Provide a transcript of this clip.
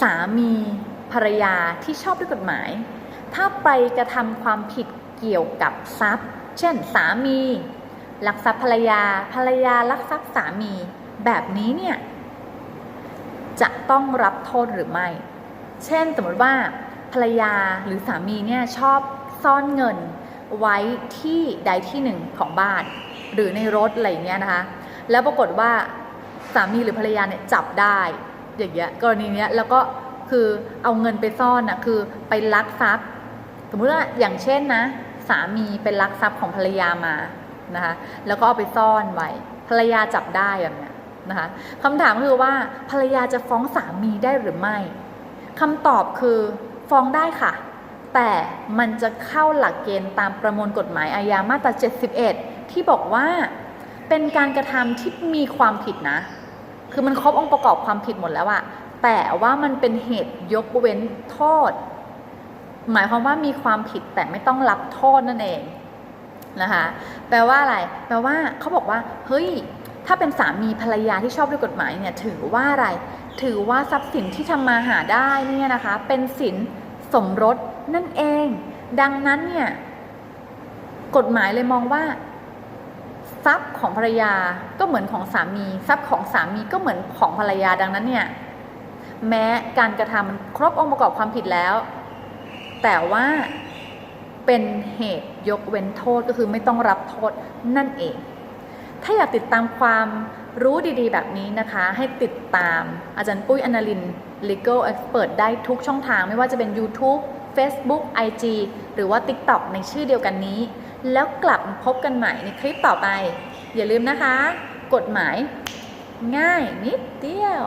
สามีภรรยาที่ชอบด้วยกฎหมาย ถ้าไปกระทำความผิดเกี่ยวกับทรัพย์ เช่น สามีลักทรัพย์ภรรยา ภรรยาลักทรัพย์สามี แบบนี้เนี่ยจะต้องรับโทษหรือไม่ เช่นสมมติว่าภรรยาหรือสามีเนี่ยชอบซ่อนเงินไว้ที่ใดที่หนึ่งของบ้าน หรือในรถอะไรเงี้ยนะคะ แล้วปรากฏว่าสามีหรือภรรยาเนี่ยจับได้ อย่างเงี้ยกรณีเนี้ยแล้วก็คือเอาเงินไปซ่อนนะคือไปลักทรัพย์ สมมติว่าอย่างเช่นนะ สามีเป็นลักทรัพย์ของภรรยามานะคะแล้วก็เอาไปซ่อนไว้ภรรยาจับได้แบบเนี้ยนะคะคำถามคือว่าภรรยาจะฟ้องสามีได้หรือไม่คำตอบคือฟ้องได้ค่ะ แต่มันจะเข้าหลักเกณฑ์ตามประมวลกฎหมายอาญามาตรา 71 ที่บอกว่าเป็นการกระทำที่มีความผิดนะ คือมันครบองค์ประกอบความผิดหมดแล้วอะแต่ว่ามันเป็นเหตุยกเว้นโทษ หมายความว่ามีความผิดแต่ไม่ต้องรับโทษนั่นเองนะคะแปลว่าอะไร แปลว่าเขาบอกว่า เฮ้ย ถ้าเป็นสามีภรรยาที่ชอบด้วยกฎหมายเนี่ย ถือว่าอะไร ถือว่าทรัพย์สินที่ทำมาหาได้เนี่ยนะคะ เป็นสินสมรสนั่นเอง ดังนั้นเนี่ย กฎหมายเลยมองว่า ทรัพย์ของภรรยาก็เหมือนของสามี ทรัพย์ของสามีก็เหมือนของภรรยาดังนั้นเนี่ยแม้การกระทำมันครบองค์ประกอบความผิดแล้ว แต่ว่าเป็นเหตุยกเว้นโทษก็คือไม่ต้องรับโทษนั่นเอง ถ้าอยากติดตามความรู้ดีๆ แบบนี้นะคะ ให้ติดตามอาจารย์ปุ้ยอนาลิน Legal Expert ได้ทุกช่องทางไม่ว่าจะเป็น YouTube Facebook IG หรือว่า TikTok ในชื่อเดียวกันนี้ แล้วกลับพบกันใหม่ในคลิปต่อไป อย่าลืมนะคะ กฎหมายง่ายนิดเดียว